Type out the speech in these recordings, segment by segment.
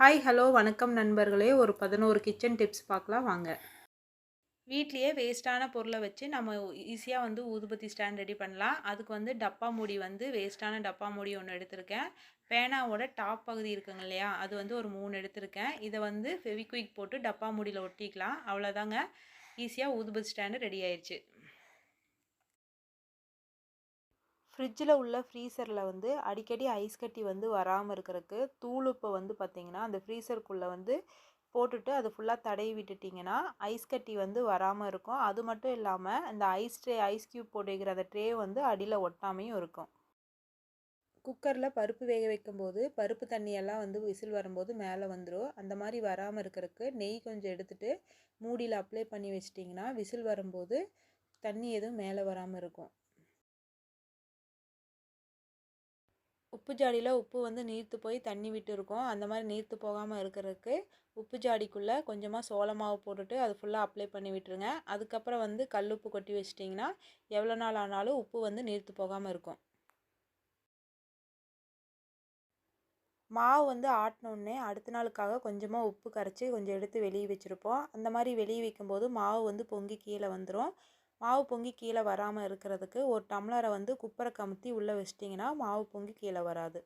Hi hello வணக்கம் நண்பர்களே. ஒரு பதினோரு கிச்சன் டிப்ஸ் பார்க்கலாம் வாங்க. வீட்லேயே வேஸ்ட்டான பொருளை வச்சு நம்ம ஈஸியாக வந்து ஊதுபத்தி ஸ்டாண்ட் ரெடி பண்ணலாம். அதுக்கு வந்து டப்பா மூடி வந்து வேஸ்ட்டான டப்பா மூடி ஒன்று எடுத்திருக்கேன். பேனாவோட டாப் பகுதி இருக்குங்க இல்லையா? அது வந்து ஒரு மூணு எடுத்திருக்கேன். இதை வந்து ஃபெவிக்விக் போட்டு டப்பா மூடியில் ஒட்டிக்கலாம். அவ்வளோதாங்க ஈஸியாக ஊதுபத்தி ஸ்டாண்டு ரெடி ஆயிடுச்சு ஃப்ரிட்ஜில் உள்ள ஃப்ரீசரில் வந்து அடிக்கடி ஐஸ் கட்டி வந்து வராமல் இருக்கிறதுக்கு தூளுப்பை வந்து பார்த்திங்கன்னா அந்த ஃப்ரீசருக்குள்ளே வந்து போட்டுட்டு அதை ஃபுல்லாக தடவி விட்டுட்டிங்கன்னா ஐஸ் கட்டி வந்து வராமல் இருக்கும். அது மட்டும் இல்லாமல் இந்த ஐஸ் ட்ரே ஐஸ் க்யூப் போட்டு வைக்கிற அந்த ட்ரே வந்து அடியில் ஒட்டாமையும் இருக்கும். குக்கரில் பருப்பு வேக வைக்கும்போது பருப்பு தண்ணியெல்லாம் வந்து விசில் வரும்போது மேலே வந்துடும் அந்த மாதிரி வராமல் இருக்கிறதுக்கு நெய் கொஞ்சம் எடுத்துகிட்டு மூடியில் அப்ளை பண்ணி வச்சிட்டிங்கன்னா விசில் வரும்போது தண்ணி எதுவும் மேலே வராமல் இருக்கும். உப்பு ஜாடியில் உப்பு வந்து நீர்த்து போய் தண்ணி விட்டு இருக்கும். அந்த மாதிரி நீர்த்து போகாமல் இருக்கிறதுக்கு உப்பு ஜாடிக்குள்ளே கொஞ்சமாக சோள மாவு போட்டுட்டு அது ஃபுல்லாக அப்ளை பண்ணி விட்டுருங்க. அதுக்கப்புறம் வந்து கல் உப்பு கொட்டி வச்சிட்டிங்கன்னா எவ்வளோ நாள் ஆனாலும் உப்பு வந்து நீர்த்து போகாமல் இருக்கும். மாவு வந்து ஆட்டினோடனே அடுத்த நாளுக்காக கொஞ்சமாக உப்பு கரைச்சி கொஞ்சம் எடுத்து வெளியே வச்சுருப்போம். அந்த மாதிரி வெளியே வைக்கும்போது மாவு வந்து பொங்கி கீழே வந்துடும் மாவு பொங்கி கீழே வராமல் இருக்கிறதுக்கு ஒரு டம்ளரை வந்து குப்பரை கமுத்தி உள்ளே வச்சிட்டிங்கன்னா மாவு பொங்கி கீழே வராது.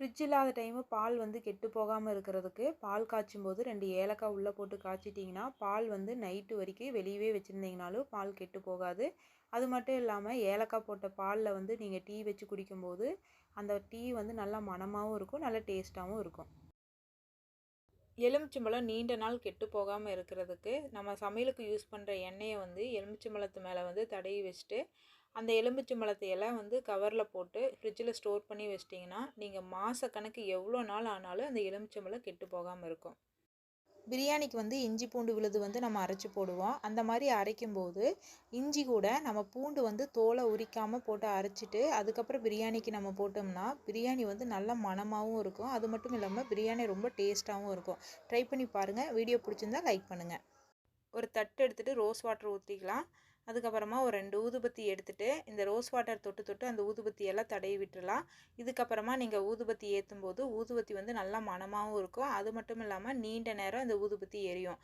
ஃப்ரிட்ஜ் இல்லாத டைமு பால் வந்து கெட்டு போகாமல் இருக்கிறதுக்கு பால் காய்ச்சும் போது ரெண்டு ஏலக்காய் உள்ளே போட்டு காய்ச்சிட்டிங்கன்னா பால் வந்து நைட்டு வரைக்கும் வெளியவே வச்சுருந்தீங்கனாலும் பால் கெட்டு போகாது. அது மட்டும் இல்லாமல் ஏலக்காய் போட்ட பாலில் வந்து நீங்கள் டீ வச்சு குடிக்கும்போது அந்த டீ வந்து நல்லா மணமாகவும் இருக்கும் நல்லா டேஸ்ட்டாகவும் இருக்கும். எலுமிச்சம்பழம் நீண்ட நாள் கெட்டு போகாமல் இருக்கிறதுக்கு நம்ம சமையலுக்கு யூஸ் பண்ணுற எண்ணெயை வந்து எலுமிச்சம்பழத்து மேலே வந்து தடவி வச்சுட்டு அந்த எலுமிச்சம்பழத்தையெல்லாம் வந்து கவரில் போட்டு ஃப்ரிட்ஜில் ஸ்டோர் பண்ணி வச்சிட்டிங்கன்னா நீங்கள் மாதக்கணக்கு எவ்வளோ நாள் ஆனாலும் அந்த எலுமிச்சம்பழம் கெட்டு போகாமல் இருக்கும். பிரியாணிக்கு வந்து இஞ்சி பூண்டு விழுது வந்து நம்ம அரைச்சி போடுவோம். அந்த மாதிரி அரைக்கும்போது இஞ்சி கூட நம்ம பூண்டு வந்து தோலை உரிக்காமல் போட்டு அரைச்சிட்டு அதுக்கப்புறம் பிரியாணிக்கு நம்ம போட்டோம்னா பிரியாணி வந்து நல்ல மணமாகவும் இருக்கும். அது மட்டும் இல்லாமல் பிரியாணி ரொம்ப டேஸ்ட்டாகவும் இருக்கும். ட்ரை பண்ணி பாருங்கள் வீடியோ பிடிச்சிருந்தா லைக் பண்ணுங்கள் ஒரு தட்டு எடுத்துகிட்டு ரோஸ் வாட்டர் ஊற்றிக்கலாம் அதுக்கப்புறமா ஒரு ரெண்டு ஊதுபத்தி எடுத்துகிட்டு இந்த ரோஸ் வாட்டர் தொட்டு தொட்டு அந்த ஊதுபத்தியெல்லாம் தடவி விட்டுடலாம் இதுக்கப்புறமா நீங்கள் ஊதுபத்தி ஏற்றும் போது ஊதுபத்தி வந்து நல்லா மணமாகவும் இருக்கும். அது மட்டும் இல்லாமல் நீண்ட நேரம் இந்த ஊதுபத்தி எரியும்.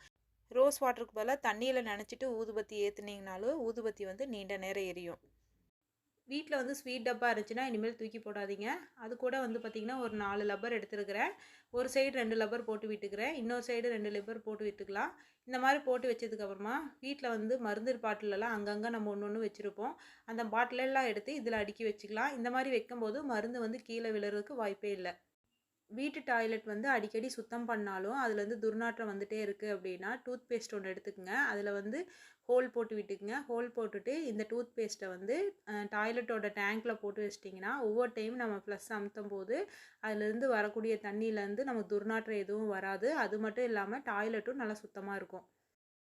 ரோஸ் வாட்டருக்கு பதிலாக தண்ணியில் நினச்சிட்டு ஊதுபத்தி ஏற்றுனீங்கனாலும் ஊதுபத்தி வந்து நீண்ட நேரம் எரியும். வீட்டில் வந்து ஸ்வீட் டப்பா இருந்துச்சுன்னா இனிமேல் தூக்கி போடாதீங்க. அது கூட வந்து பார்த்திங்கன்னா ஒரு நாலு லப்பர் எடுத்துருக்கிறேன். ஒரு சைடு ரெண்டு லப்பர் போட்டு விட்டுக்கிறேன். இன்னொரு சைடு ரெண்டு லப்பர் போட்டு விட்டுக்கலாம். இந்த மாதிரி போட்டு வச்சதுக்கப்புறமா வீட்டில் வந்து மருந்து பாட்டிலெல்லாம் அங்கங்கே நம்ம ஒன்று ஒன்று வச்சுருப்போம். அந்த பாட்டிலெல்லாம் எடுத்து இதில் அடுக்கி வச்சுக்கலாம். இந்த மாதிரி வைக்கும்போது மருந்து வந்து கீழே விழுறதுக்கு வாய்ப்பே இல்லை. வீட்டு டாய்லெட் வந்து அடிக்கடி சுத்தம் பண்ணாலும் அதில் வந்து துர்நாற்றம் வந்துகிட்டே இருக்குது அப்படின்னா டூத் பேஸ்ட் ஒன்று எடுத்துக்கோங்க. அதில் வந்து ஹோல் போட்டு விட்டுக்குங்க. ஹோல் போட்டுட்டு இந்த டூத் பேஸ்ட்டை வந்து டாய்லெட்டோட டேங்க்கில் போட்டு வச்சிட்டிங்கன்னா ஒவ்வொரு டைம் நம்ம ப்ளஸ் அமுத்தும் போது அதுலேருந்து வரக்கூடிய தண்ணியிலேருந்து நமக்கு துர்நாற்றம் எதுவும் வராது. அது மட்டும் இல்லாமல் டாய்லெட்டும் நல்லா சுத்தமாக இருக்கும்.